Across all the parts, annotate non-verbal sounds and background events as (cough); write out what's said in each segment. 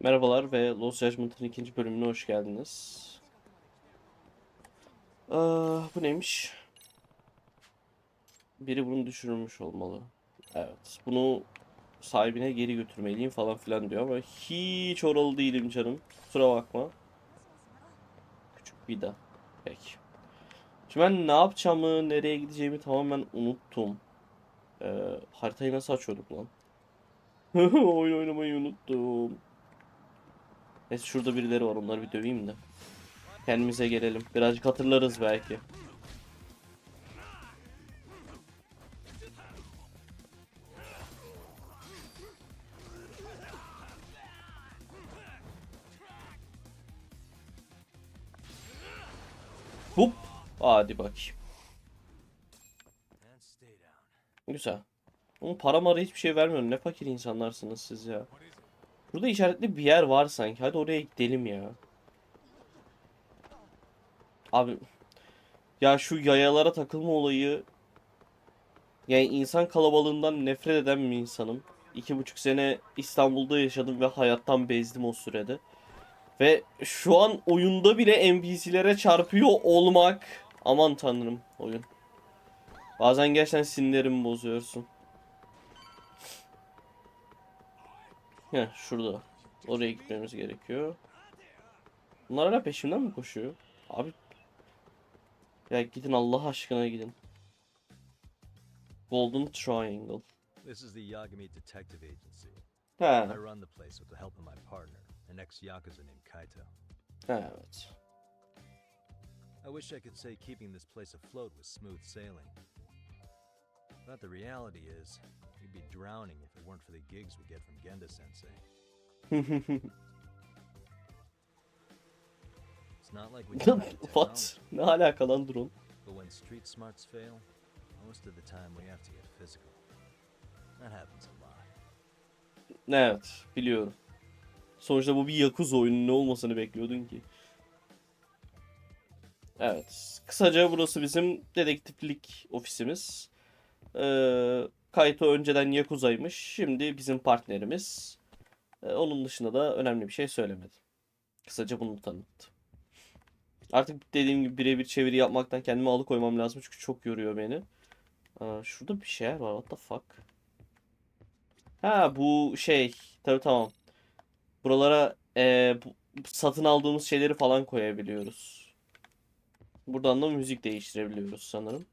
Merhabalar ve Lost Judgment'ın ikinci bölümüne hoş geldiniz. Aa, bu neymiş? Biri bunu düşürmüş olmalı. Evet. Bunu sahibine geri götürmeliyim falan filan diyor ama hiç oralı değilim canım. Kusura bakma. Küçük bir de. Peki. Şimdi ben ne yapacağımı, nereye gideceğimi tamamen unuttum. Ee, haritayı nasıl açıyorduk lan? (laughs) Oyun oynamayı unuttum. Neyse şurada birileri var onları bir döveyim de. Kendimize gelelim. Birazcık hatırlarız belki. Hup. Hadi bakayım. Güzel. Ama para mara hiçbir şey vermiyor. Ne fakir insanlarsınız siz ya. Burada işaretli bir yer var sanki. Hadi oraya gidelim ya. Abi ya şu yayalara takılma olayı yani insan kalabalığından nefret eden bir insanım. İki buçuk sene İstanbul'da yaşadım ve hayattan bezdim o sürede. Ve şu an oyunda bile NPC'lere çarpıyor olmak. Aman tanrım oyun. Bazen gerçekten sinirlerimi bozuyorsun. Heh şurada. Oraya gitmemiz gerekiyor. Bunlar hala peşimden mi koşuyor? Abi. Ya gidin Allah aşkına gidin. Golden Triangle. This is the Yagami Detective Agency. Ha, I run the place with the help of my partner, an ex-Yakuza named Kaito. ha, evet. I wish I could say keeping this place afloat was smooth sailing. But the reality is, be drowning if it weren't for the gigs we get from Genda-sensei. (laughs) It's not like we (laughs) What? Ne alaka lan drone? but when street smarts fail, most of the time we have to get physical. That happens a lot. Evet, biliyorum. Sonuçta bu bir Yakuza oyunu ne olmasını bekliyordun ki? Evet, kısaca burası bizim dedektiflik ofisimiz. Ee, Kaito önceden Yakuza'ymış, şimdi bizim partnerimiz. Ee, onun dışında da önemli bir şey söylemedi. Kısaca bunu tanıttı. Artık dediğim gibi birebir çeviri yapmaktan kendimi alıkoymam lazım çünkü çok yoruyor beni. Aa, şurada bir şeyler var, what the fuck? Ha bu şey. Tabii tamam. Buralara eee, bu- satın aldığımız şeyleri falan koyabiliyoruz. Buradan da müzik değiştirebiliyoruz sanırım.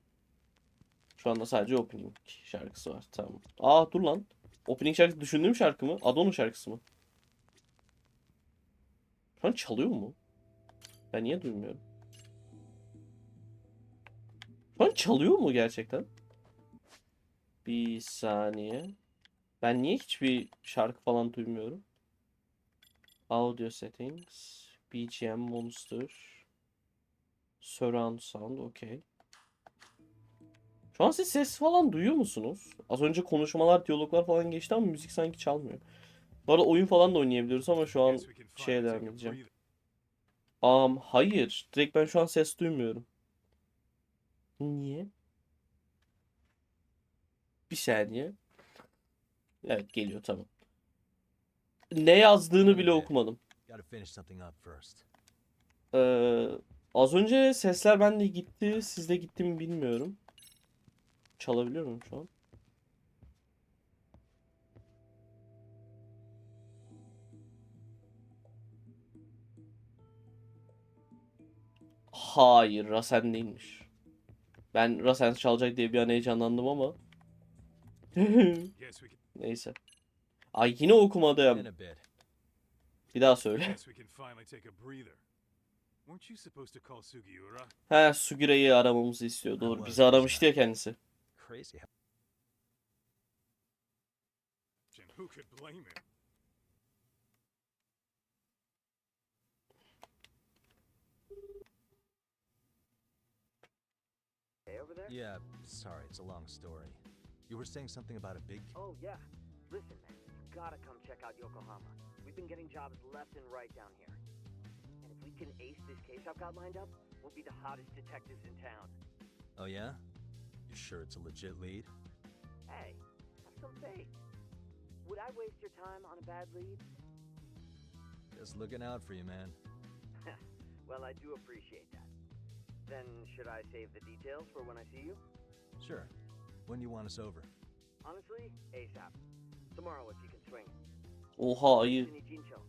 Şu anda sadece opening şarkısı var. Tamam. Aa dur lan. Opening şarkısı düşündüğüm şarkı mı? Adon'un şarkısı mı? Şu an çalıyor mu? Ben niye duymuyorum? Şu an çalıyor mu gerçekten? Bir saniye. Ben niye hiçbir şarkı falan duymuyorum? Audio settings, BGM monster, surround sound, okey. Şu an siz ses falan duyuyor musunuz? Az önce konuşmalar, diyaloglar falan geçti ama müzik sanki çalmıyor. Bu arada oyun falan da oynayabiliyoruz ama şu an şeye devam edeceğim. Am hayır, direkt ben şu an ses duymuyorum. Niye? Bir saniye. Evet geliyor tamam. Ne yazdığını bile okumadım. Ee, az önce sesler bende gitti. Sizde gitti mi bilmiyorum. Çalabiliyor muyum şu an? Hayır, Rasen değilmiş. Ben Rasen çalacak diye bir an heyecanlandım ama. Neyse. Ay yine okumadım. Bir daha söyle. He Sugira'yı aramamızı istiyor. Doğru. Bizi aramıştı ya kendisi. Crazy how And who could blame him? Hey, over there? Yeah, sorry, it's a long story. You were saying something about a big. Oh, yeah. Listen, man, you gotta come check out Yokohama. We've been getting jobs left and right down here. And if we can ace this case I've got lined up, we'll be the hottest detectives in town. Oh, yeah? You sure it's a legit lead? Hey, have some faith. Would I waste your time on a bad lead? Just looking out for you, man. (laughs) well, I do appreciate that. Then, should I save the details for when I see you? Sure. When do you want us over? Honestly, ASAP. Tomorrow if you can swing. Oha ayı. Sydney Jincho.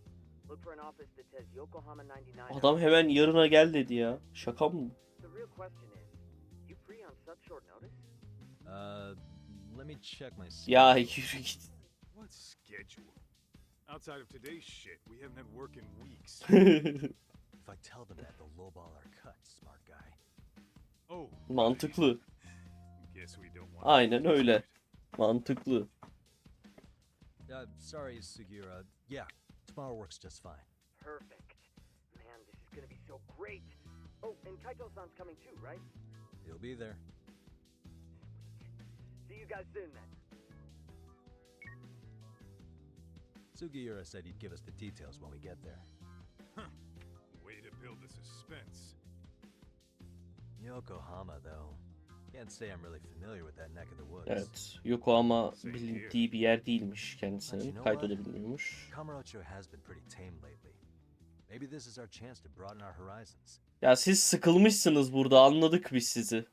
Look for an office that says Yokohama 99. Adam hemen yarına gel dedi ya. Şaka mı? The real question short notice? Uh, let me check my. Ya schedule. yürü git. (laughs) What schedule? Outside of today's shit, we haven't had work in weeks. (laughs) If I tell them that, they'll lowball our cut, smart guy. Oh, Mantıklı. guess we don't want. Aynen öyle. Mantıklı. Uh, sorry, Sugira. Yeah, tomorrow works just fine. Perfect. Man, this is gonna be so great. Oh, and Kaito-san's coming too, right? He'll be there. See you guys soon then. Sugiura said he'd give us the details when we get there. Way to build the suspense. Yokohama, though. Can't say I'm really familiar with that neck of the woods. Evet. Yokohama bilindiği bir yer değilmiş kendisinin. Kayto da bilmiyormuş. Kamurocho has been pretty tame lately. Maybe this is our chance to broaden our horizons. Ya siz sıkılmışsınız burada anladık biz sizi.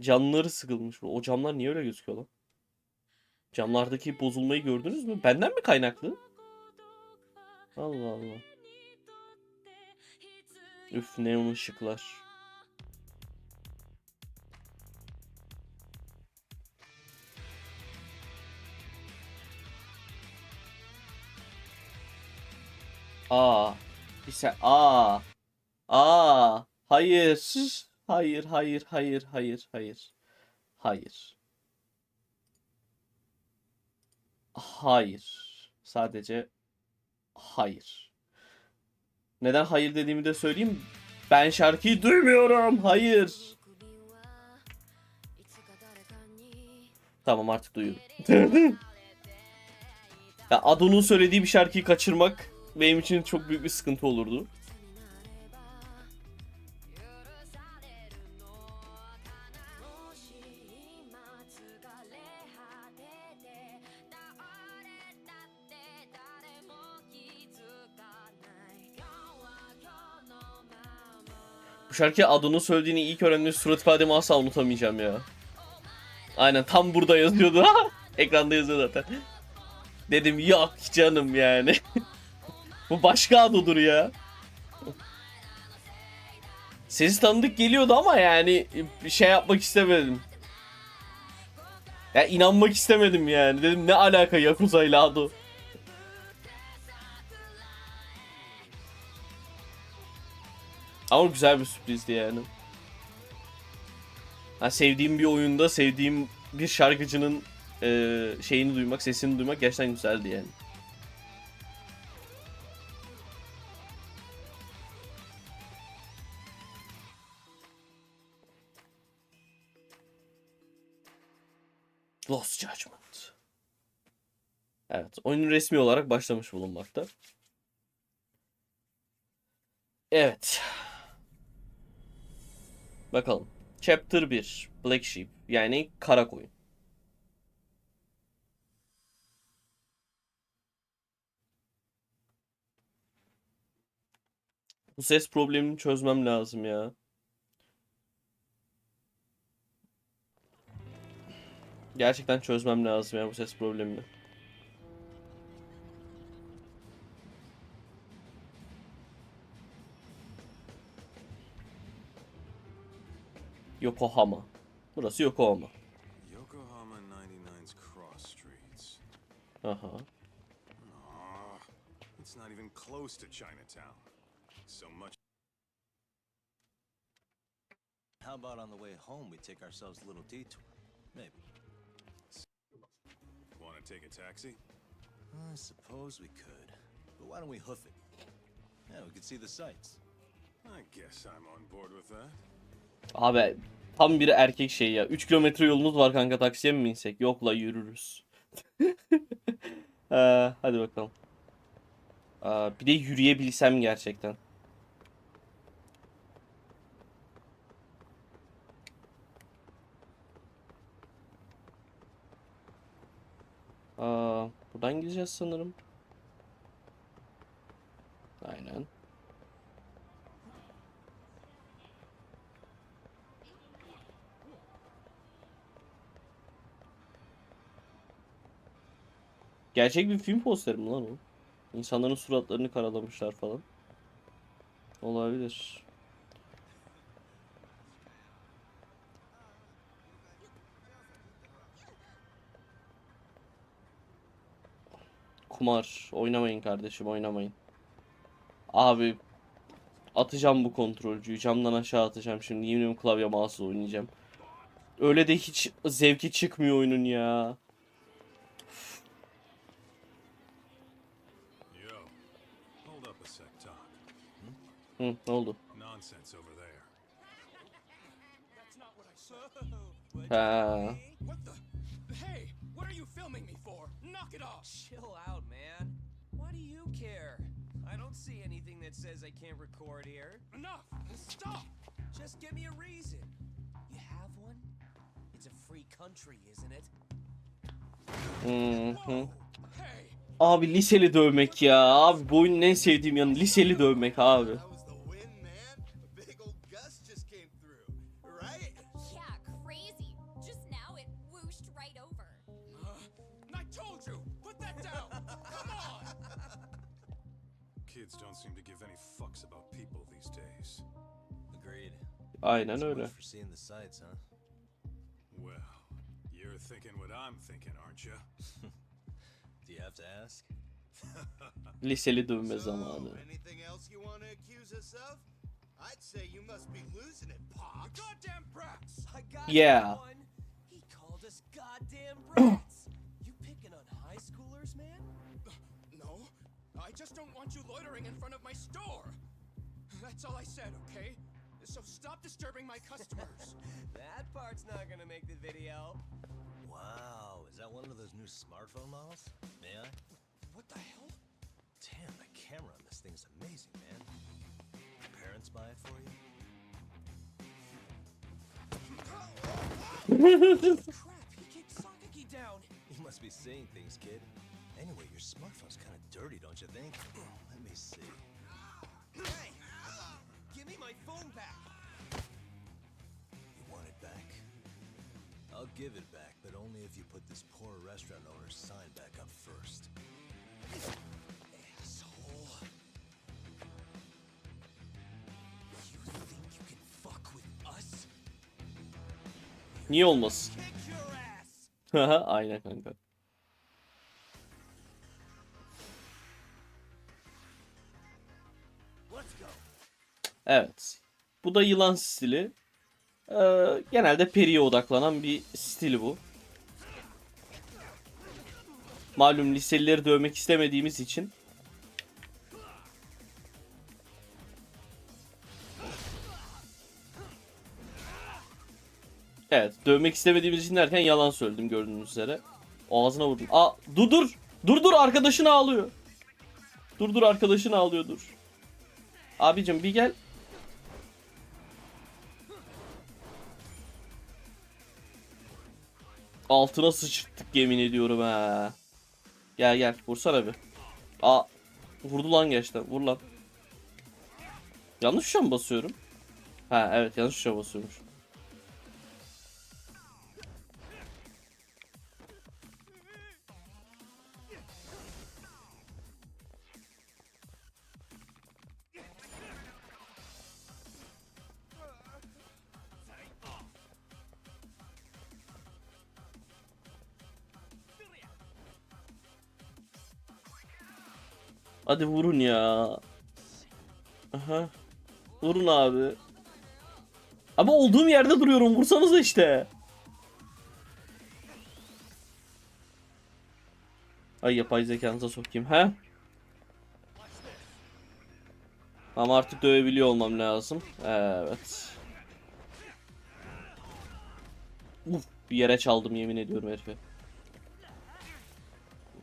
Camları sıkılmış. O camlar niye öyle gözüküyor lan? Camlardaki bozulmayı gördünüz mü? Benden mi kaynaklı? Allah Allah. Üf neon ışıklar. Aa. Bir sen aa. Aa. Hayır. Hayır, hayır, hayır, hayır, hayır. Hayır. Hayır. Sadece hayır. Neden hayır dediğimi de söyleyeyim. Ben şarkıyı duymuyorum. Hayır. Tamam artık duyuyorum. (laughs) ya Ado'nun söylediği bir şarkıyı kaçırmak benim için çok büyük bir sıkıntı olurdu. Bu şarkıya Ado'nun söylediğini ilk öğrendiğim surat ifademi asla unutamayacağım ya. Aynen tam burada yazıyordu. (laughs) Ekranda yazıyor zaten. Dedim yok canım yani. (laughs) Bu başka Ado'dur ya. Sesi tanıdık geliyordu ama yani bir şey yapmak istemedim. Ya inanmak istemedim yani. Dedim ne alaka Yakuza ile Ado. Ama güzel bir sürprizdi yani. Ha, sevdiğim bir oyunda sevdiğim bir şarkıcının eee, şeyini duymak, sesini duymak gerçekten güzeldi yani. Lost Judgment. Evet, oyun resmi olarak başlamış bulunmakta. Evet. Bakalım. Chapter 1. Black Sheep. Yani kara koyun. Bu ses problemini çözmem lazım ya. Gerçekten çözmem lazım ya bu ses problemini. Yokohama. Burası Yokohama. Yokohama 99's cross streets. Aha. Aw, it's not even close to Chinatown. So much. How about on the way home we take ourselves a little detour? Maybe. Want to take a taxi? I suppose we could. But why don't we hoof it? Yeah, we could see the sights. I guess I'm on board with that. Abi tam bir erkek şey ya. 3 kilometre yolumuz var kanka taksiye mi binsek? Yok la yürürüz. (laughs) Ee, hadi bakalım. Aa, bir de yürüyebilsem gerçekten. Aa, buradan gideceğiz sanırım. Gerçek bir film posteri mi lan o? İnsanların suratlarını karalamışlar falan. Olabilir. Kumar. Oynamayın kardeşim oynamayın. Abi atacağım bu kontrolcüyü. Camdan aşağı atacağım şimdi. Yemin ediyorum klavye mouse oynayacağım. Öyle de hiç zevki çıkmıyor oyunun ya. Hı, ne oldu? Ha. What the? Hey, what are you filming me for? Knock it off. Chill out, man. Why do you care? I don't see anything that says I can't record here. Enough. Stop. Just give me a reason. You have one? It's a free country, isn't it? Hey. Abi liseli dövmek ya. Abi bu oyunun en sevdiğim yanı liseli dövmek abi. Aynen So öyle. much for seeing the sights, huh? Well, you're thinking what I'm thinking, aren't you? (laughs) Do you have to ask? Liseli dövme zamanı. anything else you want to accuse us of? I'd say you must be losing it, You Pops. goddamn brats. I got Yeah. one. He called us goddamn brats. you picking on high schoolers, man? (clears throat) No, I just don't want you loitering in front of my store. That's all I said, okay? So stop disturbing my customers. (laughs) That part's not gonna make the video. Wow, is that one of those new smartphone models? May I? what the hell? Damn, the camera on this thing's amazing, man. Your Parents buy it for you? Crap, he kicked Sakaki down. You must be seeing things, kid. Anyway, your smartphone's kind of dirty, don't you think? Let me see. Ah, hey, give me my phone back. You want it back? I'll give it back, but only if you put this poor restaurant owner's sign back up first. Asshole. You think you can fuck with us? Niye olmasın? Kick your ass! Haha, (laughs) Aynen kanka. Evet. Bu da yılan stili. Ee, genelde periye odaklanan bir stili bu. Malum liselileri dövmek istemediğimiz için. Evet, dövmek istemediğimiz için derken yalan söyledim gördüğünüz üzere. Ağzına vurdum. Aa, dur dur. Dur dur arkadaşın ağlıyor. Dur dur arkadaşın ağlıyor dur. Abicim bir gel. Altına sıçtık yemin ediyorum ha. Gel gel vursana bir. Aa vurdu lan gerçekten vur lan. Yanlış tuşa mı basıyorum? Ha evet yanlış tuşa basıyormuş. Hadi vurun ya. Aha. Vurun abi. Ama olduğum yerde duruyorum. Vursanıza işte. Ay yapay zekanıza sokayım. He? Ama artık dövebiliyor olmam lazım. Evet. Uf, bir yere çaldım yemin ediyorum herifi.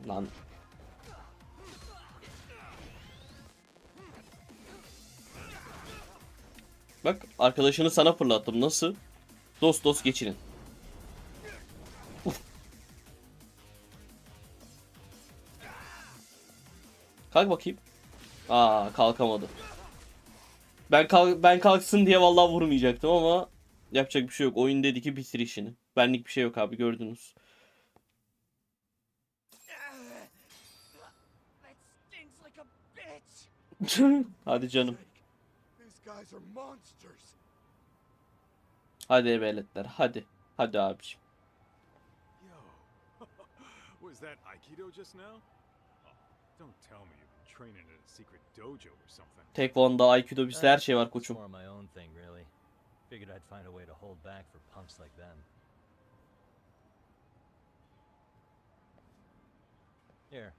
Lan Bak arkadaşını sana fırlattım. Nasıl? Dost dost geçinin. Uf. Kalk bakayım. Aa kalkamadı. Ben kalk ben kalksın diye vallahi vurmayacaktım ama yapacak bir şey yok. Oyun dedi ki bitir işini. Benlik bir şey yok abi gördünüz. (laughs) Hadi canım. These guys are monsters. Hadi eveletler. Hadi. Hadi abiciğim. Yo. (laughs) Was that Aikido just now? Oh, don't tell me you've been training in a secret dojo or something. Taekwondo, Aikido bizde her şey var It's koçum. more my own thing, really. Figured I'd find a way to hold back for punks like them. Here,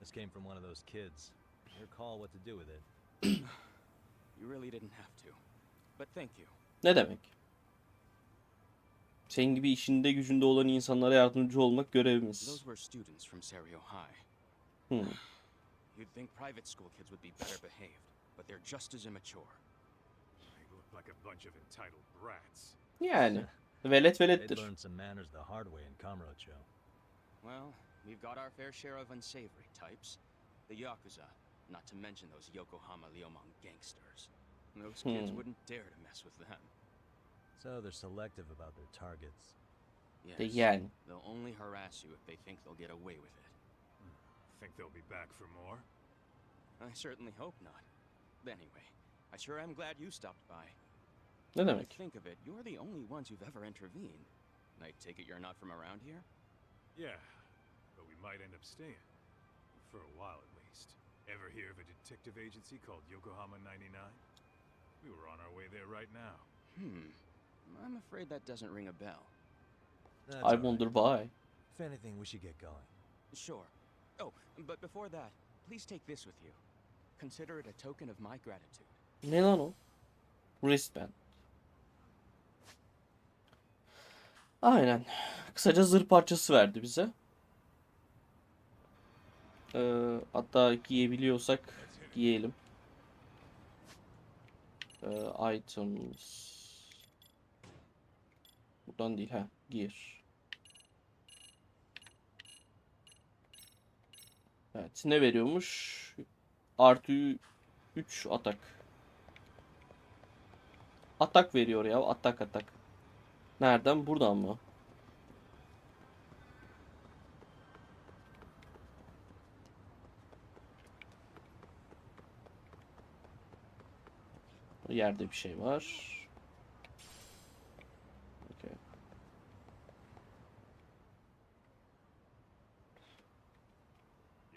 this came from one of those kids. Your call what to do with it. (clears throat) You really didn't have to. But thank you. Ne demek? Senin gibi işinde gücünde olan insanlara yardımcı olmak Those görevimiz. were students from Serio High. Hmm. You'd think private school kids would be better behaved, but they're just as immature. They look like a bunch of entitled brats. Yani. (laughs) Velet velettir. learned some manners the hard way in Kamurocho. Well, we've got our fair share of unsavory types. The Yakuza, not to mention those Yokohama Liomang gangsters. Those kids Hmm. wouldn't dare to mess with them. So they're selective about their targets. Yes, De yani. they'll only harass you if they think they'll get away with it. Think they'll be back for more? I certainly hope not. Anyway, I sure am glad you stopped by. Ne Come to demek? think of it, you're the only ones who've ever intervened. I take it you're not from around here? Yeah, but we might end up staying. For a while at least. Ever hear of a detective agency called Yokohama 99? We were on our way there right now. Hmm. I'm afraid that doesn't ring a bell. That's I all right. wonder why. If anything, we should get going. Sure. Oh, but before that, please take this with you. Consider it a token of my gratitude. Ne lan o? Wristband. Aynen. Kısaca zırh parçası verdi bize. Ee, hatta giyebiliyorsak giyelim. Ee, items. Buradan değil ha. Gear. Evet. Ne veriyormuş? Artı 3 atak. Atak veriyor ya. Atak atak. Nereden? Buradan mı? Yerde bir şey var. Okey.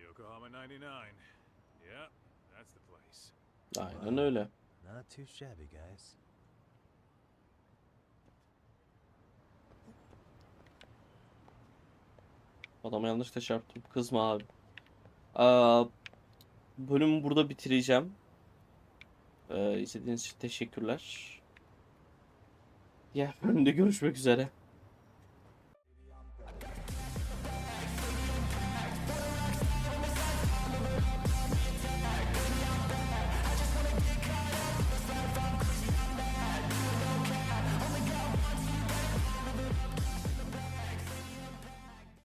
Yokohama 99. Yeah, that's the place. Aynen öyle. Not too shabby, guys. Adama yanlışlıkla çarptım. Kızma abi. Aa, bölümü burada bitireceğim. Ee, izlediğiniz için teşekkürler. Diğer bölümde görüşmek üzere.